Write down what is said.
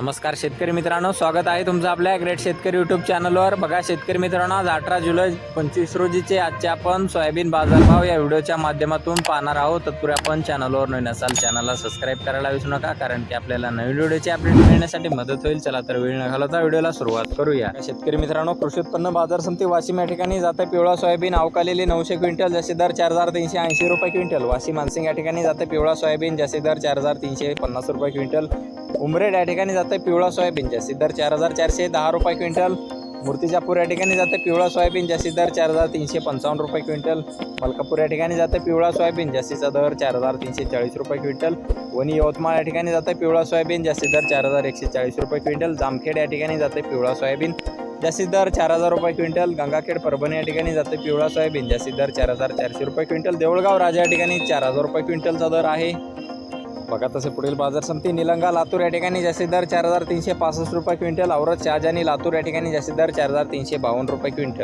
नमस्कार शेतकरी मित्रांनो स्वागत आहे तुमचं आपल्या ग्रेट शेतकरी युट्यूब चॅनलवर बघा शेतकरी मित्रांनो आज अठरा जुलै पंचवीस रोजीचे आजचे आपण सोयाबीन बाजारभाव या व्हिडिओच्या माध्यमातून पाहणार आहोत. तत्पूर्वी आपण चॅनलवर नवीन असाल चॅनलला सबस्क्राईब करायला विसरू नका कारण की आपल्याला नवीन व्हिडिओचे अपडेट मिळण्यासाठी मदत होईल. चला तर वेळ न घालवता व्हिडिओला सुरुवात करूया. शेतकरी मित्रांनो कृषी उत्पन्न बाजार समिती वाशिम या ठिकाणी जाते. पिवळा सोयाबीन अवकालेली नऊशे क्विंटल जसे दर चार हजार तीनशे ऐंशी रुपये क्विंटल. वाशिम मानसिंग या ठिकाणी जाते. पिवळा सोयाबीन जसे दर चार हजार तीनशे पन्नास रुपये क्विंटल. उमरेड या ठिकाणी जाते. पिवळा सोयाबीन जास्तीत दर चार हजार चारशे दहा रुपये क्विंटल. मूर्तिजापूर या ठिकाणी जातं पिवळा सोयाबीन जास्तीत दर चार हजार तीनशे पंचावन्न रुपये क्विंटल. मलकापूर या ठिकाणी जातं पिवळा सोयाबीन जास्तीचा दर चार हजार तीनशे चाळीस रुपये क्विंटल. वणी यवतमाळ या ठिकाणी जातं पिवळा सोयाबीन जास्तीत दर चार हजार एकशे चाळीस रुपये क्विंटल. जामखेड या ठिकाणी जातं पिवळा सोयाबीन जास्तीत दर चार हजार रुपये क्विंटल. गंगाखेड परभणी या ठिकाणी जातं पिवळा सोयाबीन जास्तीत दर चार हजार चारशे रुपये क्विंटल. देऊळगाव राजा या ठिकाणी चार हजार रुपये क्विंटलचा दर आहे. बघा तसे पुढील बाजार समिती. निलंगा लातूर या ठिकाणी जास्तीत दर चार हजार तीनशे पासष्ट रुपये क्विंटल. औरत शहाजानी लातूर या ठिकाणी जास्तीत दर चार हजार तीनशे बावन्न रुपये क्विंटल.